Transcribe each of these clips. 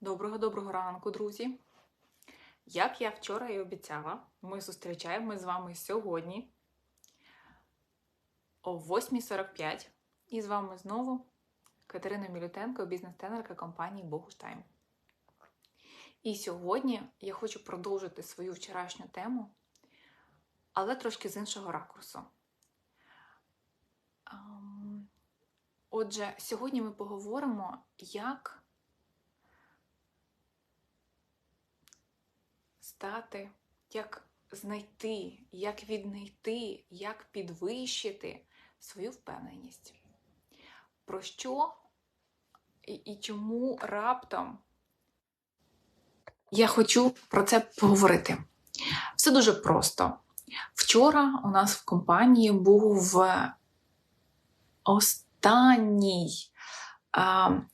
Доброго-доброго ранку, друзі! Як я вчора і обіцяла, ми зустрічаємося з вами сьогодні о 8.45. І з вами знову Катерина Мілютенко, бізнес-тренерка компанії Богуштайм. І сьогодні я хочу продовжити свою вчорашню тему, але трошки з іншого ракурсу. Ем, Отже, сьогодні ми поговоримо, як стати, як знайти, як віднайти, як підвищити свою впевненість. Про що і, і чому раптом я хочу про це поговорити? Все дуже просто. Вчора у нас в компанії був останній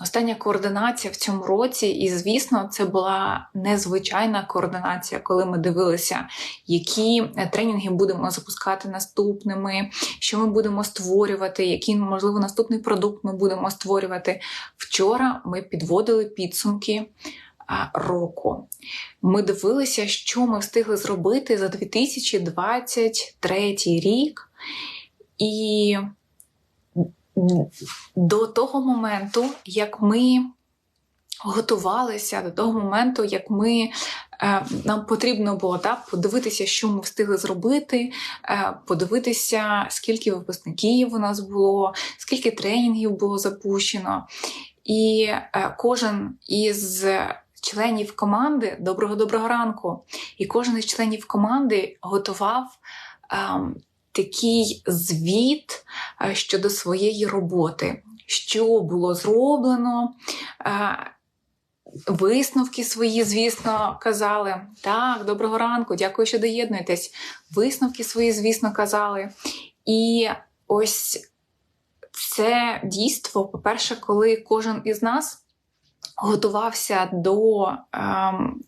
Остання координація в цьому році, і, звісно, це була незвичайна координація, коли ми дивилися, які тренінги будемо запускати наступними, що ми будемо створювати, який, можливо, наступний продукт ми будемо створювати. Вчора ми підводили підсумки року. Ми дивилися, що ми встигли зробити за 2023 рік. І до того моменту, як ми готувалися, до того моменту, як ми. Е, нам потрібно було так, подивитися, що ми встигли зробити, е, подивитися, скільки випускників у нас було, скільки тренінгів було запущено. І е, кожен із членів команди доброго доброго ранку, і кожен із членів команди готував ем, такий звіт е, щодо своєї роботи, що було зроблено. Е, висновки свої, звісно, казали. Так, доброго ранку, дякую, що доєднуєтесь. Висновки свої, звісно, казали. І ось це дійство, по-перше, коли кожен із нас готувався до е,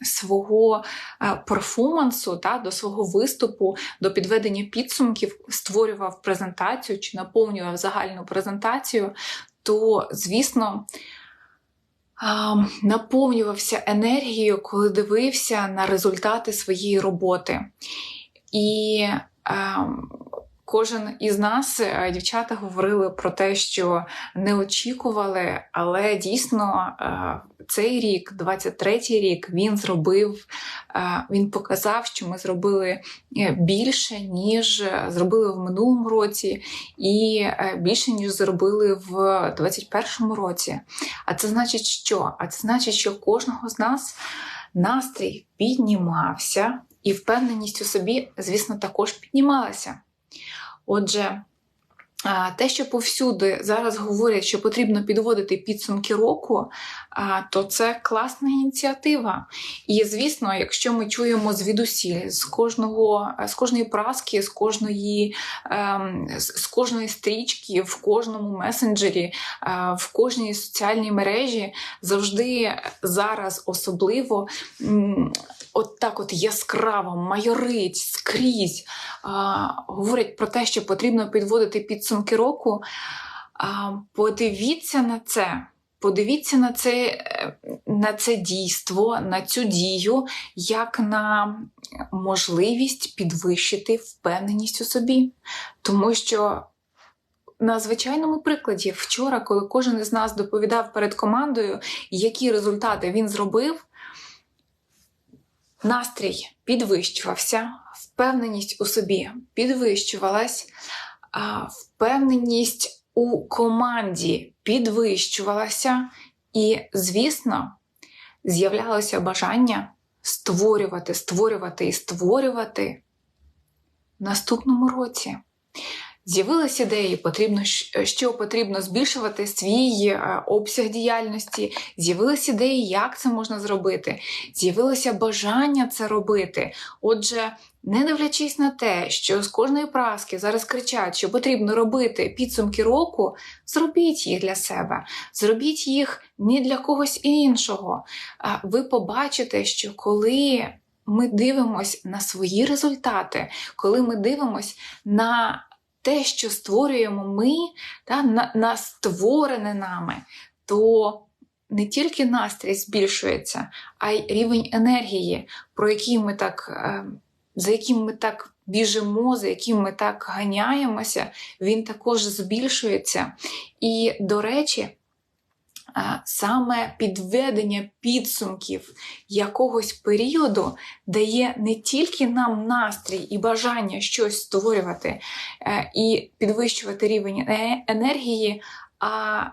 свого е, перформансу, та, до свого виступу, до підведення підсумків, створював презентацію чи наповнював загальну презентацію, то, звісно, е, наповнювався енергією, коли дивився на результати своєї роботи. І ем, Кожен із нас, е, дівчата, говорили про те, що не очікували, але дійсно е, цей рік, 23-й рік, він зробив, е, він показав, що ми зробили більше, ніж зробили в минулому році, і більше, ніж зробили в 21-му році. А це значить, що? А це значить, що кожного з нас настрій піднімався, і впевненість у собі, звісно, також піднімалася. Отже, те, що повсюди зараз говорять, що потрібно підводити підсумки року, то це класна ініціатива. І, звісно, якщо ми чуємо звідусіль з кожного, з кожної праски, з кожної ем, з кожної стрічки, в кожному месенджері, в кожній соціальній мережі завжди зараз особливо от так от яскраво майорить скрізь, а, говорять про те, що потрібно підводити підсумки року. Подивіться на це. Подивіться на це на це дійство, на цю дію, як на можливість підвищити впевненість у собі. Тому що на звичайному прикладі, вчора, коли кожен із нас доповідав перед командою, які результати він зробив, Настрій підвищувався, впевненість у собі підвищувалась, впевненість у команді підвищувалася, і, звісно, з'являлося бажання створювати, створювати і створювати в наступному році. З'явилися ідеї, потрібно, що потрібно збільшувати свій е, обсяг діяльності, з'явилися ідеї, як це можна зробити, з'явилося бажання це робити. Отже, не дивлячись на те, що з кожної праски зараз кричать, що потрібно робити підсумки року, зробіть їх для себе, зробіть їх не для когось іншого. Ви побачите, що коли ми дивимося на свої результати, коли ми дивимося на те, що створюємо ми, та, на, на створене нами, то не тільки настрій збільшується, а й рівень енергії, про який ми так, е, за яким ми так біжимо, за яким ми так ганяємося, він також збільшується. І, до речі, саме підведення підсумків якогось періоду дає не тільки нам настрій і бажання щось створювати е, і підвищувати рівень е, енергії, а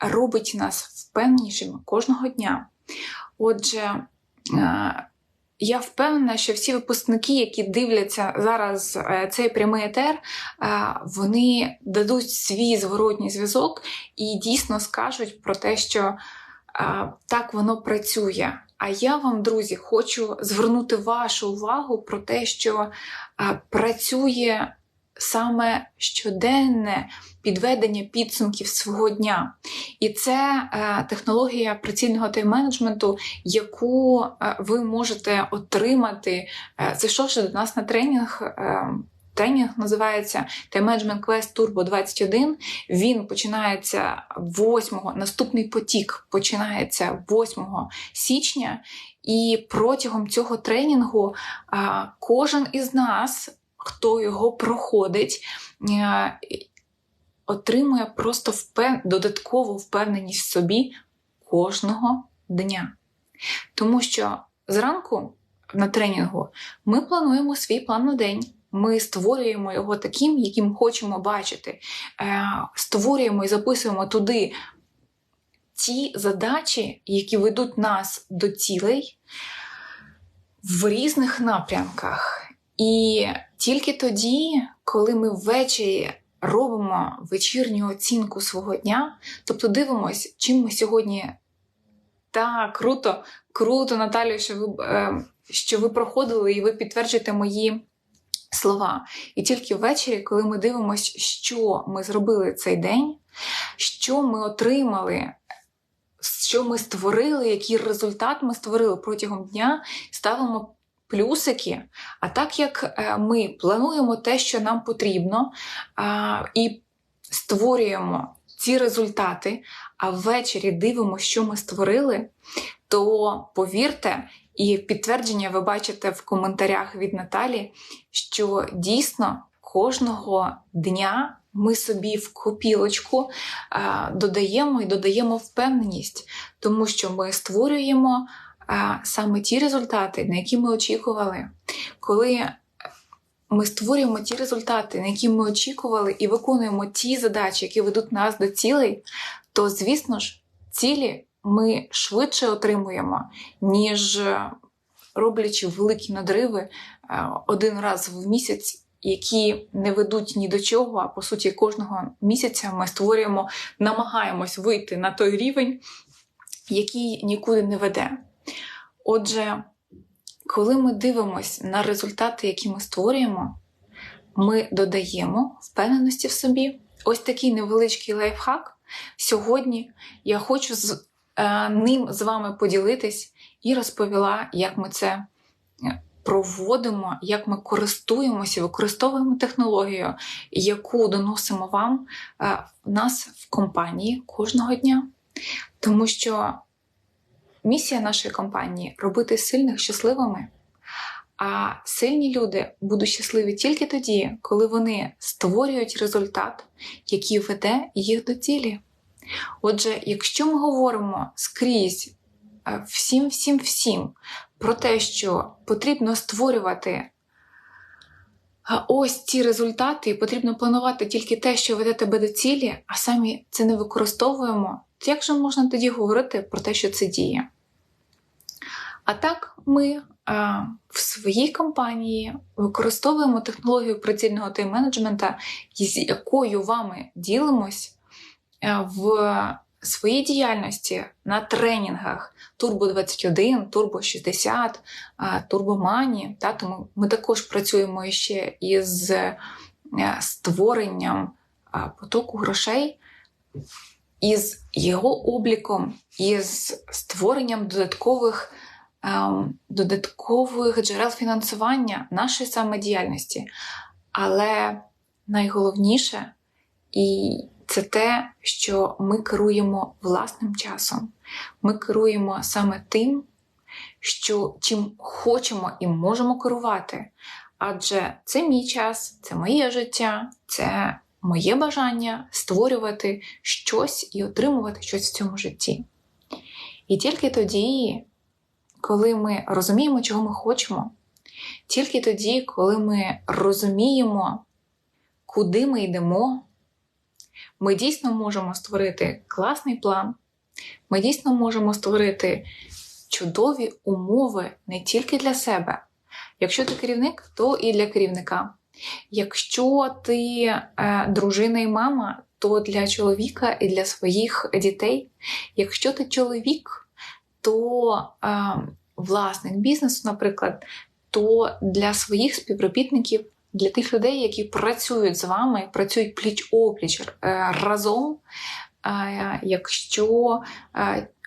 робить нас впевненішими кожного дня. Отже, е, я впевнена, що всі випускники, які дивляться зараз е, цей прямий етер, е, вони дадуть свій зворотній зв'язок і дійсно скажуть про те, що е, так воно працює. А я вам, друзі, хочу звернути вашу увагу про те, що працює саме щоденне підведення підсумків свого дня. І це е, технологія прицільного тайм-менеджменту, яку е, ви можете отримати, е, зайшовши до нас на тренінг. Тренінг називається Time Management Quest Turbo 21. Він починається 8, наступний потік починається 8 січня, і протягом цього тренінгу кожен із нас хто його проходить, е, отримує просто впев... додаткову впевненість в собі кожного дня. Тому що зранку на тренінгу ми плануємо свій план на день. Ми створюємо його таким, яким хочемо бачити. Е, створюємо і записуємо туди ті задачі, які ведуть нас до цілей в різних напрямках. І тільки тоді, коли ми ввечері робимо вечірню оцінку свого дня, тобто дивимося, чим ми сьогодні так, круто, круто, Наталію, що ви, е, що ви проходили і ви підтверджуєте мої слова. І тільки ввечері, коли ми дивимося, що ми зробили цей день, що ми отримали. Що ми створили, який результат ми створили протягом дня, ставимо плюсики. А так як е, ми плануємо те, що нам потрібно, і створюємо ці результати, а ввечері дивимося, що ми створили, то повірте, і підтвердження ви бачите в коментарях від Наталі, що дійсно кожного дня. Ми собі в копілочку додаємо і додаємо впевненість, тому що ми створюємо саме ті результати, на які ми очікували, коли ми створюємо ті результати, на які ми очікували, і виконуємо ті задачі, які ведуть нас до цілей, то, звісно ж, цілі ми швидше отримуємо, ніж роблячи великі надриви е, один раз в місяць. Які не ведуть ні до чого, а по суті, кожного місяця ми створюємо, намагаємось вийти на той рівень, який нікуди не веде. Отже, коли ми дивимося на результати, які ми створюємо, ми додаємо впевненості в собі. Ось такий невеличкий лайфхак. Сьогодні я хочу з е, ним з вами поділитись і розповіла, як ми це е, проводимо, як ми користуємося, використовуємо технологію, яку доносимо вам е, нас в компанії кожного дня. Тому що Місія нашої компанії робити сильних щасливими. А сильні люди будуть щасливі тільки тоді, коли вони створюють результат, який веде їх до цілі. Отже, якщо ми говоримо скрізь е, всім, всім, всім про те, що потрібно створювати е, ось ці результати, і потрібно планувати тільки те, що веде тебе до цілі, а самі це не використовуємо, то як же можна тоді говорити про те, що це діє? А так, ми а, в своїй компанії використовуємо технологію прицільного тайм-менеджмента, з якою вами ділимось в своїй діяльності на тренінгах Turbo 21, Turbo 60, Turbo Money. Та, Тому ми також працюємо ще із е, створенням потоку грошей із його обліком, із створенням додаткових ем, додаткових джерел фінансування нашої самодіяльності. Але найголовніше і це те, що ми керуємо власним часом. Ми керуємо саме тим, що чим хочемо і можемо керувати. Адже це мій час, це моє життя, це моє бажання створювати щось і отримувати щось в цьому житті. І тільки тоді, коли ми розуміємо, чого ми хочемо, тільки тоді, коли ми розуміємо, куди ми йдемо, ми дійсно можемо створити класний план, ми дійсно можемо створити чудові умови не тільки для себе. Якщо ти керівник, то і для керівника. Якщо ти е, дружина і мама, то для чоловіка і для своїх дітей. Якщо ти чоловік, то е, власник бізнесу, наприклад, то для своїх співробітників, для тих людей, які працюють з вами, працюють пліч-опліч е, разом. Якщо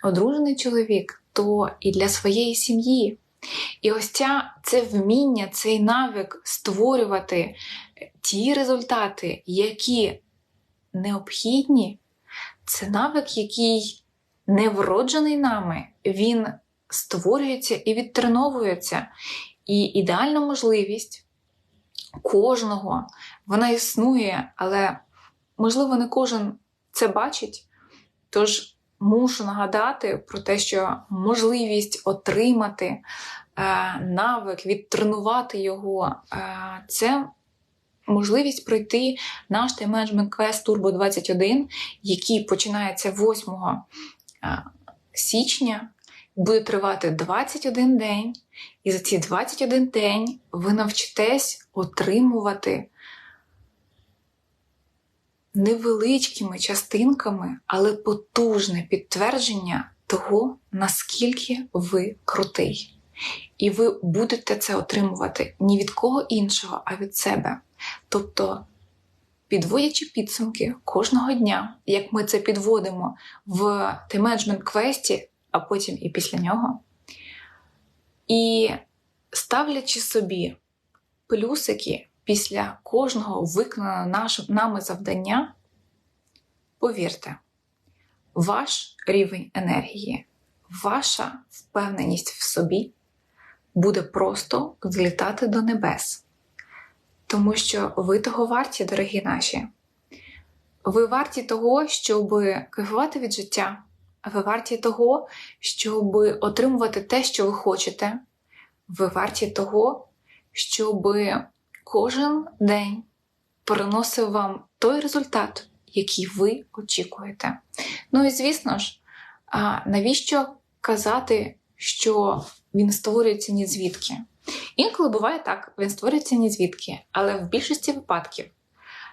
одружений чоловік, то і для своєї сім'ї. І ось ця, це вміння, цей навик створювати ті результати, які необхідні, це навик, який не вроджений нами, він створюється і відтреновується. І ідеальна можливість кожного, вона існує, але, можливо, не кожен це бачить. Тож мушу нагадати про те, що можливість отримати е, навик, відтренувати його е, це можливість пройти наш тайм-менеджмент квест Turbo 21, який починається 8 е, січня, буде тривати 21 день. І за ці 21 день ви навчитесь отримувати невеличкими частинками, але потужне підтвердження того, наскільки ви крутий. І ви будете це отримувати ні від кого іншого, а від себе. Тобто, підводячи підсумки кожного дня, як ми це підводимо в тайм-менеджмент квесті, а потім і після нього, і ставлячи собі плюсики після кожного виконаного нами завдання, повірте, ваш рівень енергії, ваша впевненість в собі буде просто злітати до небес. Тому що ви того варті, дорогі наші. Ви варті того, щоб кайфувати від життя, ви варті того, щоб отримувати те, що ви хочете. Ви варті того, щоб кожен день приносив вам той результат, який ви очікуєте. Ну і звісно ж, навіщо казати, що він створюється ні звідки? Інколи буває так, він створюється ні звідки, але в більшості випадків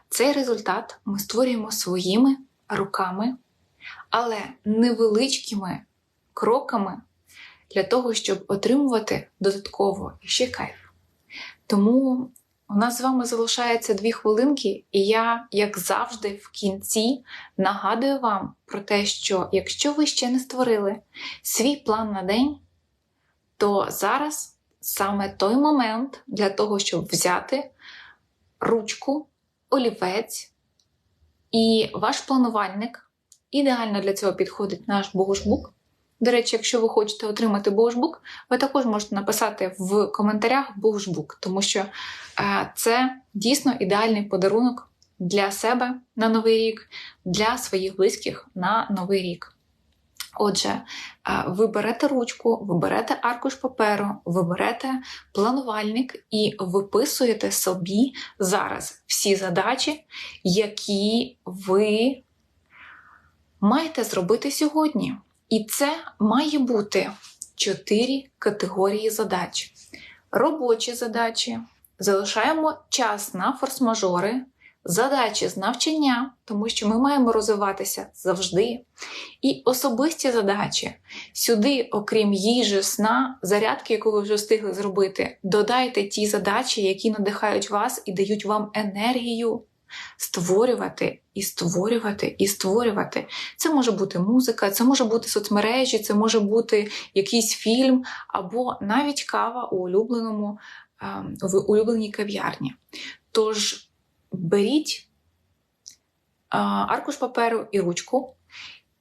цей результат ми створюємо своїми руками, але невеличкими кроками для того, щоб отримувати додатково ще кайф. Тому у нас з вами залишається дві хвилинки, і я, як завжди, в кінці нагадую вам про те, що якщо ви ще не створили свій план на день, то зараз саме той момент для того, щоб взяти ручку, олівець і ваш планувальник. Ідеально для цього підходить наш Богушбук. До речі, якщо ви хочете отримати Богушбук, ви також можете написати в коментарях Богушбук, тому що е, це дійсно ідеальний подарунок для себе на новий рік, для своїх близьких на новий рік. Отже, е, ви берете ручку, ви берете аркуш паперу, ви берете планувальник і виписуєте собі зараз всі задачі, які ви маєте зробити сьогодні. І це має бути чотири категорії задач. Робочі задачі. Залишаємо час на форс-мажори, задачі з навчання, тому що ми маємо розвиватися завжди. І особисті задачі. Сюди, окрім їжі, сна, зарядки, яку ви вже встигли зробити, додайте ті задачі, які надихають вас і дають вам енергію створювати і створювати і створювати. Це може бути музика, це може бути соцмережі, це може бути якийсь фільм, або навіть кава у улюбленому, в улюбленій кав'ярні. Тож беріть аркуш паперу і ручку.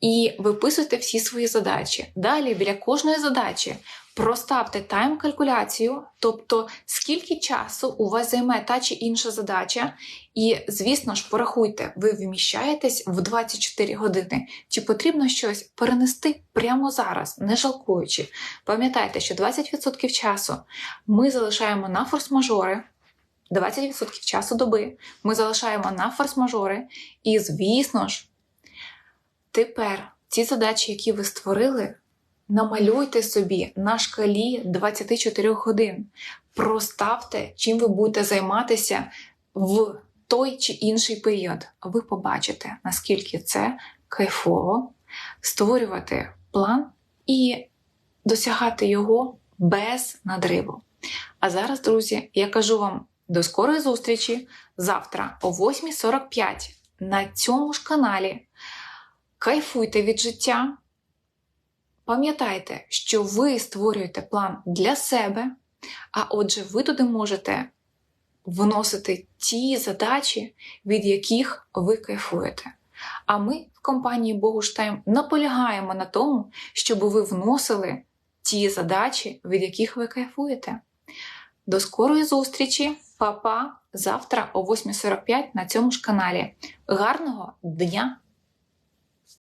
І виписуйте всі свої задачі. Далі біля кожної задачі проставте тайм-калькуляцію, тобто скільки часу у вас займе та чи інша задача, і, звісно ж, порахуйте, ви вміщаєтесь в 24 години, чи потрібно щось перенести прямо зараз, не жалкуючи. Пам'ятайте, що 20% часу ми залишаємо на форс-мажори. 20% часу доби ми залишаємо на форс-мажори, і, звісно ж, тепер ці задачі, які ви створили, намалюйте собі на шкалі 24 годин. Проставте, чим ви будете займатися в той чи інший період. Ви побачите, наскільки це кайфово створювати план і досягати його без надриву. А зараз, друзі, я кажу вам до скорої зустрічі завтра о 8.45 на цьому ж каналі. Кайфуйте від життя. Пам'ятайте, що ви створюєте план для себе, а отже, ви туди можете вносити ті задачі, від яких ви кайфуєте. А ми в компанії Богуштайм наполягаємо на тому, щоб ви вносили ті задачі, від яких ви кайфуєте. До скорої зустрічі, Па-па! завтра о 8.45 на цьому ж каналі. Гарного дня!